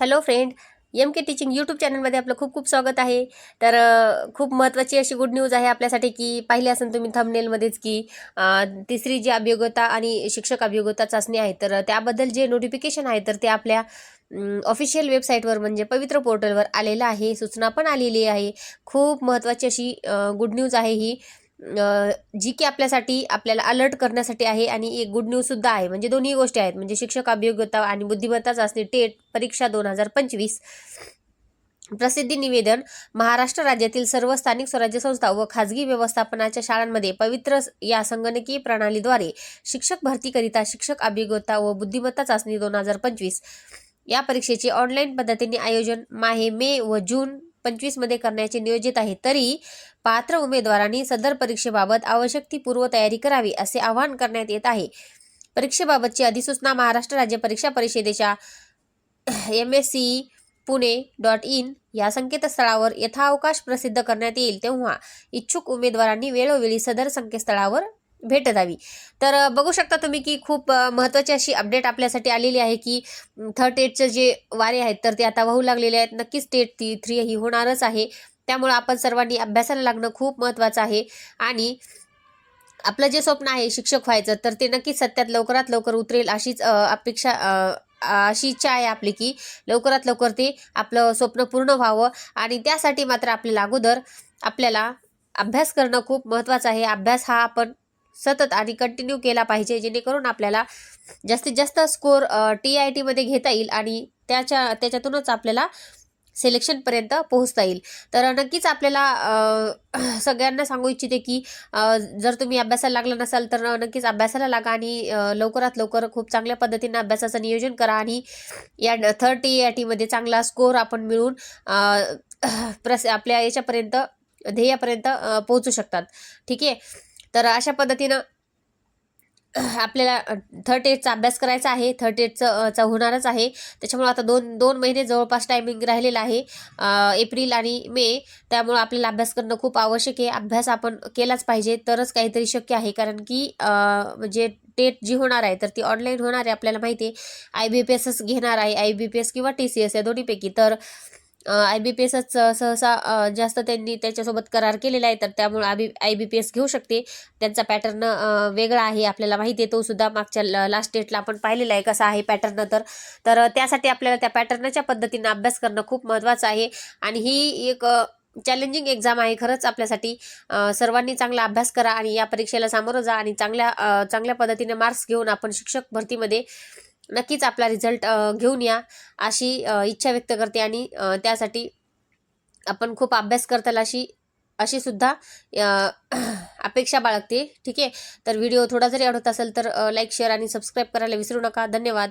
Hello friend M K teaching YouTube चॅनलमध्ये आपलं खूप खूप स्वागत आहे. तर खूप महत्त्वाची अशी गुड न्यूज आहे आपल्यासाठी की पाहिले असेल तुम्ही थंबनेलमध्येच की तिसरी जी अभियोग्यता आणि शिक्षक अभियोग्यता चाचणी आहे तर त्याबद्दल जे नोटिफिकेशन आहे तर ते आपल्या ऑफिशियल वेबसाईटवर म्हणजे पवित्र पोर्टलवर आलेलं आहे सूचना पण आलेली आहे. खूप महत्त्वाची अशी गुड न्यूज आहे ही. जी की आपल्यासाठी आपल्याला अलर्ट करण्यासाठी आहे आणि एक गुड न्यूज सुद्धा आहे. म्हणजे दोन्ही गोष्टी आहेत. म्हणजे शिक्षक अभियोग्यता आणि बुद्धिमत्ता चाचणी टेट परीक्षा दोन हजार पंचवीस. प्रसिद्धी निवेदन महाराष्ट्र राज्यातील सर्व स्थानिक स्वराज्य संस्था व खाजगी व्यवस्थापनाच्या शाळांमध्ये पवित्र या संगणकीय प्रणालीद्वारे शिक्षक भरतीकरिता शिक्षक अभियोग्यता व बुद्धिमत्ता चाचणी दोन हजार पंचवीस. या परीक्षेचे ऑनलाईन पद्धतीने आयोजन माहे मे व जून पंचवीसमध्ये करण्याचे नियोजित आहे. तरी पात्र उमेदवारांनी सदर परीक्षेबाबत आवश्यक ती पूर्वतयारी करावी असे आवाहन करण्यात येत आहे. परीक्षेबाबतची अधिसूचना महाराष्ट्र राज्य परीक्षा परिषदेच्या M S C Pune dot in या संकेतस्थळावर यथावकाश प्रसिद्ध करण्यात येईल तेव्हा इच्छुक उमेदवारांनी वेळोवेळी सदर संकेतस्थळावर भेट द्यावी. तर बघू शकता तुम्ही की खूप महत्त्वाची अशी अपडेट आपल्यासाठी आलेली आहे की थर्ड एडचे जे वारे आहेत तर ते आता वाहू लागलेले आहेत. नक्कीच टेट ती थ्री ही होणारच आहे. त्यामुळं आपण सर्वांनी अभ्यासाला लागणं खूप महत्त्वाचं आहे. आणि आपलं जे स्वप्न आहे शिक्षक व्हायचं तर ते नक्कीच सत्यात लवकरात लवकर उतरेल अशीच अपेक्षा अशी इच्छा आहे आपली की लवकरात लवकर ते आपलं स्वप्न पूर्ण व्हावं. आणि त्यासाठी मात्र आपल्याला अगोदर आपल्याला अभ्यास करणं खूप महत्त्वाचं आहे. अभ्यास हा आपण सतत आणि कंटिन्यू केला पाहिजे जेणेकरून आपल्याला जास्तीत जास्त स्कोर टी आय टीमध्ये घेता येईल आणि त्याच्या त्याच्यातूनच आपल्याला सिलेक्शनपर्यंत पोहोचता येईल. तर नक्कीच आपल्याला सगळ्यांना सांगू इच्छिते की जर तुम्ही अभ्यासाला लागला नसाल तर नक्कीच अभ्यासाला लागा आणि लवकरात लवकर खूप चांगल्या पद्धतीने अभ्यासाचं नियोजन करा आणि या थर्ड टी आय टीमध्ये चांगला स्कोर आपण मिळून प्रस आपल्या याच्यापर्यंत ध्येयापर्यंत पोहोचू शकतात. ठीक आहे? तर अशा पद्धतीनं आपल्याला थर्ड एटचा अभ्यास करायचा आहे. थर्ड एटचं चा होणारच आहे. त्याच्यामुळं आता दोन दोन महिने जवळपास टायमिंग राहिलेला आहे एप्रिल आणि मे. त्यामुळं आपल्याला अभ्यास करणं खूप आवश्यक आहे. अभ्यास आपण केलाच पाहिजे तरच काहीतरी शक्य आहे. कारण की म्हणजे टेट जी होणार आहे तर ती ऑनलाईन होणार आहे आपल्याला माहिती आहे. आय बी पी एसच घेणार आहे आय बी पी एस किंवा टी सी एस या दोन्हीपैकी. तर आय बी पी एसच सहसा जास्त त्यांनी त्याच्यासोबत करार केलेला आहे तर त्यामुळे I B I B P S घेऊ शकते. त्यांचा पॅटर्न वेगळा आहे आपल्याला माहिती आहे तो सुद्धा मागच्या लास्ट डेटला आपण पाहिलेला आहे कसा आहे पॅटर्न तर. तर त्यासाठी आपल्याला त्या पॅटर्नच्या पद्धतीनं अभ्यास करणं खूप महत्त्वाचं आहे. आणि ही एक चॅलेंजिंग एक्झाम आहे खरंच आपल्यासाठी. सर्वांनी चांगला अभ्यास करा आणि या परीक्षेला सामोरं जा आणि चांगल्या चांगल्या पद्धतीने मार्क्स घेऊन आपण शिक्षक भरतीमध्ये नक्कीच आपला रिझल्ट घेऊन या अशी इच्छा व्यक्त करते आणि त्यासाठी आपण खूप अभ्यास करताल अशी अशी सुद्धा अपेक्षा बाळगते. ठीक आहे? तर व्हिडिओ थोडा जरी आवडत असेल तर लाईक शेअर आणि सबस्क्राईब करायला विसरू नका. धन्यवाद.